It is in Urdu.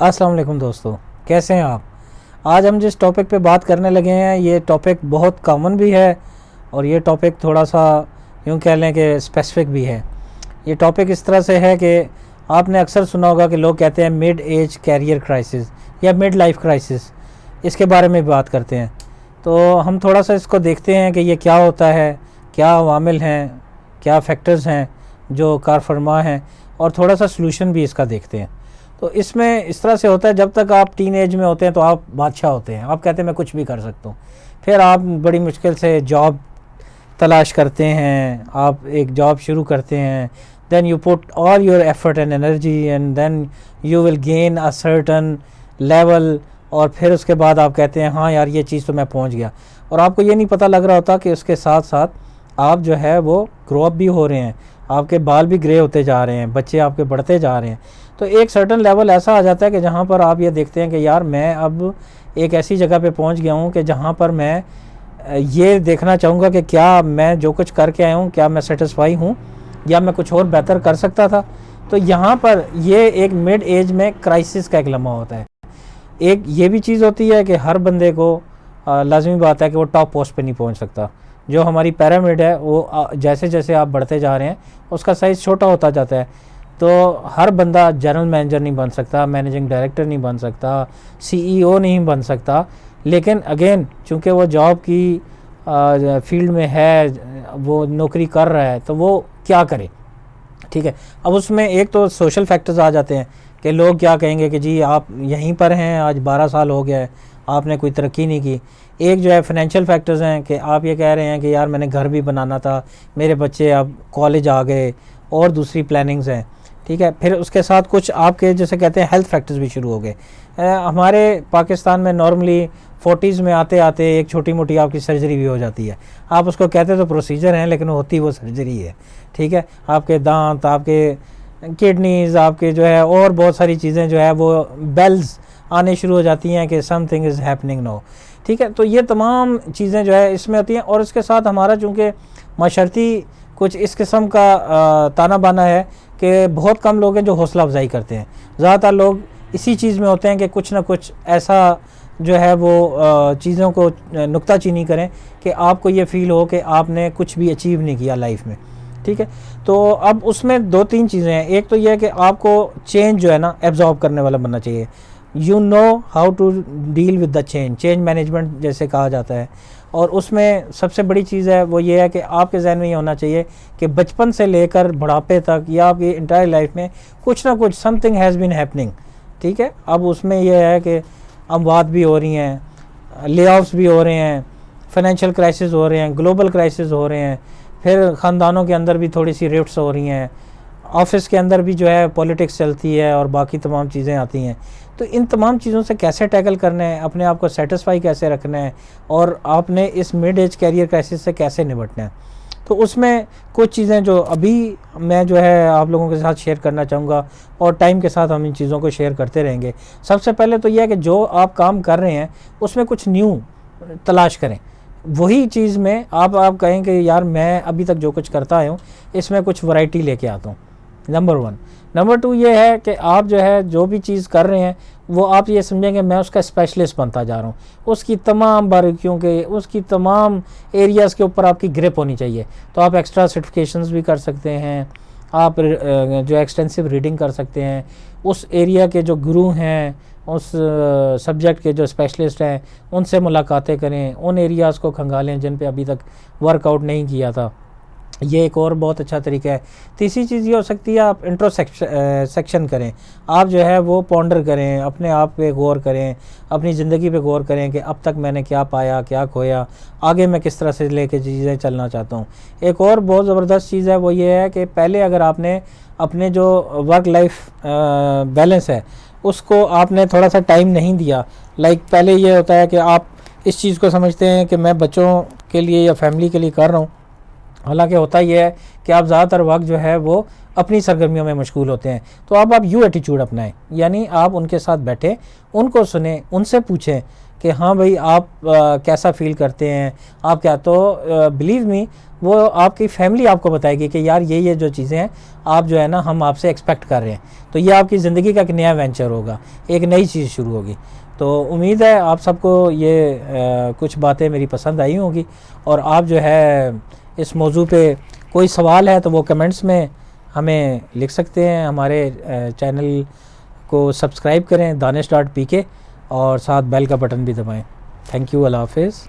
السلام علیکم دوستو، کیسے ہیں آپ؟ آج ہم جس ٹاپک پہ بات کرنے لگے ہیں، یہ ٹاپک بہت کامن بھی ہے اور یہ ٹاپک تھوڑا سا یوں کہہ لیں کہ اسپیسیفک بھی ہے۔ یہ ٹاپک اس طرح سے ہے کہ آپ نے اکثر سنا ہوگا کہ لوگ کہتے ہیں مڈ ایج کیریئر کرائسس یا مڈ لائف کرائسس اس کے بارے میں بات کرتے ہیں۔ تو ہم تھوڑا سا اس کو دیکھتے ہیں کہ یہ کیا ہوتا ہے، کیا عوامل ہیں، کیا فیکٹرز ہیں جو کار فرما ہیں اور تھوڑا سا سلوشن بھی اس کا دیکھتے ہیں۔ تو اس میں اس طرح سے ہوتا ہے، جب تک آپ ٹین ایج میں ہوتے ہیں تو آپ بادشاہ ہوتے ہیں۔ آپ کہتے ہیں، میں کچھ بھی کر سکتا ہوں۔ پھر آپ بڑی مشکل سے جاب تلاش کرتے ہیں، آپ ایک جاب شروع کرتے ہیں۔ Then you put all your effort and energy and then you will gain a certain level اور پھر اس کے بعد آپ کہتے ہیں ہاں یار، یہ چیز تو میں پہنچ گیا۔ اور آپ کو یہ نہیں پتہ لگ رہا ہوتا کہ اس کے ساتھ ساتھ آپ جو ہے وہ گرو اپ بھی ہو رہے ہیں۔ آپ کے بال بھی گرے ہوتے جا رہے ہیں، بچے آپ کے بڑھتے جا رہے ہیں۔ تو ایک سرٹن لیول ایسا آ جاتا ہے کہ جہاں پر آپ یہ دیکھتے ہیں کہ یار میں اب ایک ایسی جگہ پہ پہنچ گیا ہوں کہ جہاں پر میں یہ دیکھنا چاہوں گا کہ کیا میں جو کچھ کر کے آیا ہوں، کیا میں سیٹسفائی ہوں یا میں کچھ اور بہتر کر سکتا تھا۔ تو یہاں پر یہ ایک مڈ ایج میں کرائسس کا ایک لمحہ ہوتا ہے۔ ایک یہ بھی چیز ہوتی ہے کہ ہر بندے کو لازمی بات ہے کہ وہ ٹاپ پوسٹ پہ نہیں پہنچ سکتا۔ جو ہماری پیرامڈ ہے، وہ جیسے جیسے آپ بڑھتے جا رہے ہیں، اس کا سائز چھوٹا ہوتا جاتا ہے۔ تو ہر بندہ جنرل مینیجر نہیں بن سکتا مینیجنگ ڈائریکٹر نہیں بن سکتا سی ای او نہیں بن سکتا۔ لیکن اگین چونکہ وہ جاب کی فیلڈ میں ہے، وہ نوکری کر رہا ہے، تو وہ کیا کرے؟ ٹھیک ہے۔ اب اس میں ایک تو سوشل فیکٹرز آ جاتے ہیں کہ لوگ کیا کہیں گے کہ جی آپ یہیں پر ہیں، آج بارہ سال ہو گیا ہے۔ آپ نے کوئی ترقی نہیں کی۔ ایک جو ہے فائنینشیل فیکٹرز ہیں کہ آپ یہ کہہ رہے ہیں کہ یار میں نے گھر بھی بنانا تھا، میرے بچے اب کالج آ گئے اور دوسری پلاننگز ہیں۔ ٹھیک ہے، پھر اس کے ساتھ کچھ آپ کے جیسے کہتے ہیں ہیلتھ فیکٹرز بھی شروع ہو گئے۔ ہمارے پاکستان میں نارملی فورٹیز میں آتے آتے ایک چھوٹی موٹی آپ کی سرجری بھی ہو جاتی ہے۔ آپ اس کو کہتے تو پروسیجر ہیں لیکن ہوتی وہ سرجری ہے۔ ٹھیک ہے، آپ کے دانت، آپ کے کڈنیز آپ کے جو ہے اور بہت ساری چیزیں جو ہے وہ بیلز آنے شروع ہو جاتی ہیں کہ سم تھنگ از ہیپننگ نو ٹھیک ہے؟ تو یہ تمام چیزیں جو ہے اس میں ہوتی ہیں اور اس کے ساتھ ہمارا چونکہ معاشرتی کچھ اس قسم کا تانا بانا ہے کہ بہت کم لوگ ہیں جو حوصلہ افزائی کرتے ہیں۔ زیادہ تر لوگ اسی چیز میں ہوتے ہیں کہ کچھ نہ کچھ ایسا جو ہے وہ چیزوں کو نکتہ چینی کریں کہ آپ کو یہ فیل ہو کہ آپ نے کچھ بھی اچیو نہیں کیا لائف میں۔ ٹھیک ہے؟ تو اب اس میں دو تین چیزیں ہیں۔ ایک تو یہ ہے کہ آپ کو چینج جو ہے نا ایبزارب کرنے والا بننا چاہیے۔ You know how to deal with the change change management جیسے کہا جاتا ہے۔ اور اس میں سب سے بڑی چیز ہے وہ یہ ہے کہ آپ کے ذہن میں یہ ہونا چاہیے کہ بچپن سے لے کر بڑھاپے تک یا آپ کی انٹائر لائف میں کچھ نہ کچھ something has been happening ٹھیک ہے؟ اب اس میں یہ ہے کہ اموات بھی ہو رہی ہیں لے آفس بھی ہو رہے ہیں فائنینشیل کرائسس ہو رہے ہیں گلوبل کرائسس ہو رہے ہیں، پھر خاندانوں کے اندر بھی تھوڑی سی ریٹس ہو رہی ہیں۔ آفس کے اندر بھی جو ہے پولیٹکس چلتی ہے اور باقی تمام چیزیں آتی ہیں۔ تو ان تمام چیزوں سے کیسے ٹیکل کرنا ہے؟ اپنے آپ کو سیٹسفائی کیسے رکھنا ہے؟ اور آپ نے اس مڈ ایج کیریئر کرائسس سے کیسے نبٹنا ہے؟ تو اس میں کچھ چیزیں جو ابھی میں جو ہے آپ لوگوں کے ساتھ شیئر کرنا چاہوں گا اور ٹائم کے ساتھ ہم ان چیزوں کو شیئر کرتے رہیں گے۔ سب سے پہلے تو یہ ہے کہ جو آپ کام کر رہے ہیں، اس میں کچھ نیو تلاش کریں۔ وہی چیز میں آپ آپ کہیں کہ یار میں ابھی تک جو کچھ کرتا آیا ہوں، اس میں کچھ ورائٹی لے کے آتا ہوں۔ Number one. نمبر ٹو یہ ہے کہ آپ جو ہے، جو بھی چیز کر رہے ہیں، وہ آپ یہ سمجھیں کہ میں اس کا اسپیشلسٹ بنتا جا رہا ہوں۔ اس کی تمام باریکیوں کے، اس کی تمام ایریاز کے اوپر آپ کی گرپ ہونی چاہیے۔ تو آپ ایکسٹرا سرٹیفکیشنز بھی کر سکتے ہیں۔ آپ جو ایکسٹینسو ریڈنگ کر سکتے ہیں۔ اس ایریا کے جو گرو ہیں، اس سبجیکٹ کے جو اسپیشلسٹ ہیں، ان سے ملاقاتیں کریں۔ ان ایریاز کو کھنگالیں جن پہ ابھی تک ورک آؤٹ نہیں کیا تھا۔ یہ ایک اور بہت اچھا طریقہ ہے۔ تیسری چیز یہ ہو سکتی ہے، آپ انٹرو سیکشن کریں۔ آپ جو ہے وہ پونڈر کریں، اپنے آپ پہ غور کریں، اپنی زندگی پہ غور کریں کہ اب تک میں نے کیا پایا، کیا کھویا، آگے میں کس طرح سے لے کے چیزیں چلنا چاہتا ہوں۔ ایک اور بہت زبردست چیز ہے، وہ یہ ہے کہ پہلے اگر آپ نے اپنے جو ورک لائف بیلنس ہے، اس کو آپ نے تھوڑا سا ٹائم نہیں دیا۔ لائک پہلے یہ ہوتا ہے کہ آپ اس چیز کو سمجھتے ہیں کہ میں بچوں کے لیے یا فیملی کے لیے کر رہا ہوں۔ حالانکہ ہوتا یہ ہے کہ آپ زیادہ تر وقت جو ہے وہ اپنی سرگرمیوں میں مشغول ہوتے ہیں۔ تو اب آپ یو ایٹیچیوڈ اپنائیں یعنی آپ ان کے ساتھ بیٹھیں، ان کو سنیں، ان سے پوچھیں کہ ہاں بھائی آپ کیسا فیل کرتے ہیں؟ آپ کیا تو بلیو می وہ آپ کی فیملی آپ کو بتائے گی کہ یار یہ یہ جو چیزیں ہیں، آپ جو ہے نا ہم آپ سے ایکسپیکٹ کر رہے ہیں۔ تو یہ آپ کی زندگی کا ایک نیا وینچر ہوگا، ایک نئی چیز شروع ہوگی۔ تو امید ہے آپ سب کو یہ کچھ باتیں میری پسند آئی ہوں گی اور آپ جو ہے اس موضوع پہ کوئی سوال ہے تو وہ کمنٹس میں ہمیں لکھ سکتے ہیں۔ ہمارے چینل کو سبسکرائب کریں دانش ڈاٹ پی کے اور ساتھ بیل کا بٹن بھی دبائیں۔ تھینک یو اللہ حافظ۔